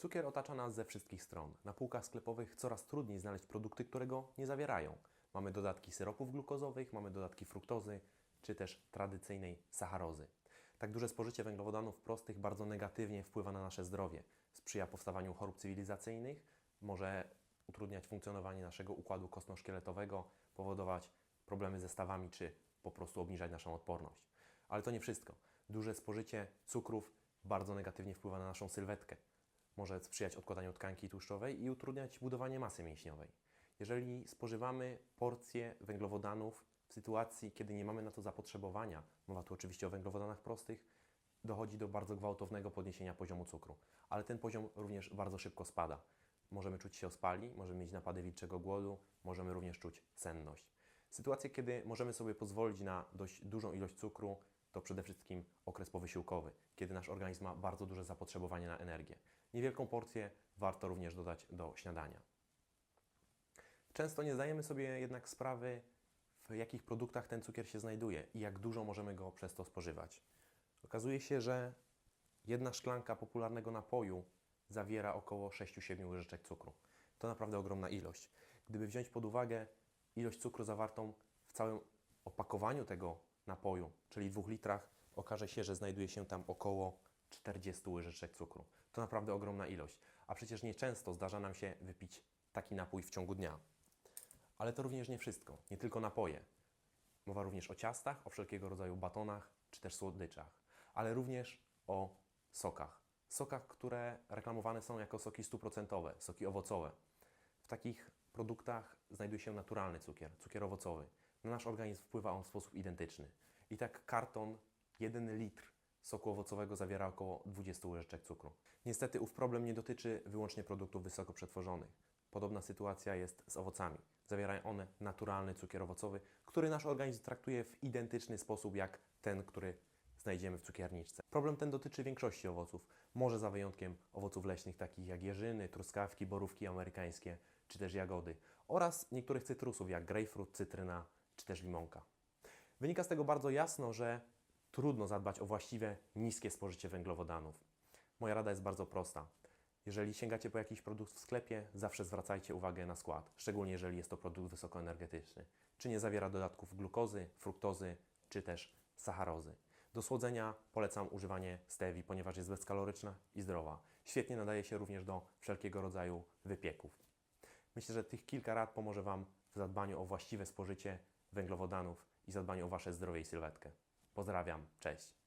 Cukier otacza nas ze wszystkich stron. Na półkach sklepowych coraz trudniej znaleźć produkty, które go nie zawierają. Mamy dodatki syropów glukozowych, mamy dodatki fruktozy, czy też tradycyjnej sacharozy. Tak duże spożycie węglowodanów prostych bardzo negatywnie wpływa na nasze zdrowie. Sprzyja powstawaniu chorób cywilizacyjnych, może utrudniać funkcjonowanie naszego układu kostno-szkieletowego, powodować problemy ze stawami, czy po prostu obniżać naszą odporność. Ale to nie wszystko. Duże spożycie cukrów bardzo negatywnie wpływa na naszą sylwetkę. Może sprzyjać odkładaniu tkanki tłuszczowej i utrudniać budowanie masy mięśniowej. Jeżeli spożywamy porcje węglowodanów w sytuacji, kiedy nie mamy na to zapotrzebowania, mowa tu oczywiście o węglowodanach prostych, dochodzi do bardzo gwałtownego podniesienia poziomu cukru. Ale ten poziom również bardzo szybko spada. Możemy czuć się ospali, możemy mieć napady wilczego głodu, możemy również czuć senność. Sytuacje, kiedy możemy sobie pozwolić na dość dużą ilość cukru, to przede wszystkim okres powysiłkowy, kiedy nasz organizm ma bardzo duże zapotrzebowanie na energię. Niewielką porcję warto również dodać do śniadania. Często nie zdajemy sobie jednak sprawy, w jakich produktach ten cukier się znajduje i jak dużo możemy go przez to spożywać. Okazuje się, że jedna szklanka popularnego napoju zawiera około 6-7 łyżeczek cukru. To naprawdę ogromna ilość. Gdyby wziąć pod uwagę ilość cukru zawartą w całym opakowaniu tego napoju, czyli 2 litrach, okaże się, że znajduje się tam około 40 łyżeczek cukru. To naprawdę ogromna ilość. A przecież nieczęsto zdarza nam się wypić taki napój w ciągu dnia. Ale to również nie wszystko, nie tylko napoje. Mowa również o ciastach, o wszelkiego rodzaju batonach czy też słodyczach, ale również o sokach. Sokach, które reklamowane są jako soki stuprocentowe, soki owocowe. W takich produktach znajduje się naturalny cukier, cukier owocowy. Na nasz organizm wpływa on w sposób identyczny. I tak karton 1 litr soku owocowego zawiera około 20 łyżeczek cukru. Niestety ów problem nie dotyczy wyłącznie produktów wysoko przetworzonych. Podobna sytuacja jest z owocami. Zawierają one naturalny cukier owocowy, który nasz organizm traktuje w identyczny sposób jak ten, który znajdziemy w cukierniczce. Problem ten dotyczy większości owoców, może za wyjątkiem owoców leśnych takich jak jeżyny, truskawki, borówki amerykańskie czy też jagody oraz niektórych cytrusów jak grejpfrut, cytryna czy też limonka. Wynika z tego bardzo jasno, że trudno zadbać o właściwe niskie spożycie węglowodanów. Moja rada jest bardzo prosta. Jeżeli sięgacie po jakiś produkt w sklepie, zawsze zwracajcie uwagę na skład, szczególnie jeżeli jest to produkt wysokoenergetyczny. Czy nie zawiera dodatków glukozy, fruktozy, czy też sacharozy. Do słodzenia polecam używanie stevii, ponieważ jest bezkaloryczna i zdrowa. Świetnie nadaje się również do wszelkiego rodzaju wypieków. Myślę, że tych kilka rad pomoże Wam w zadbaniu o właściwe spożycie węglowodanów i zadbaniu o Wasze zdrowie i sylwetkę. Pozdrawiam, cześć.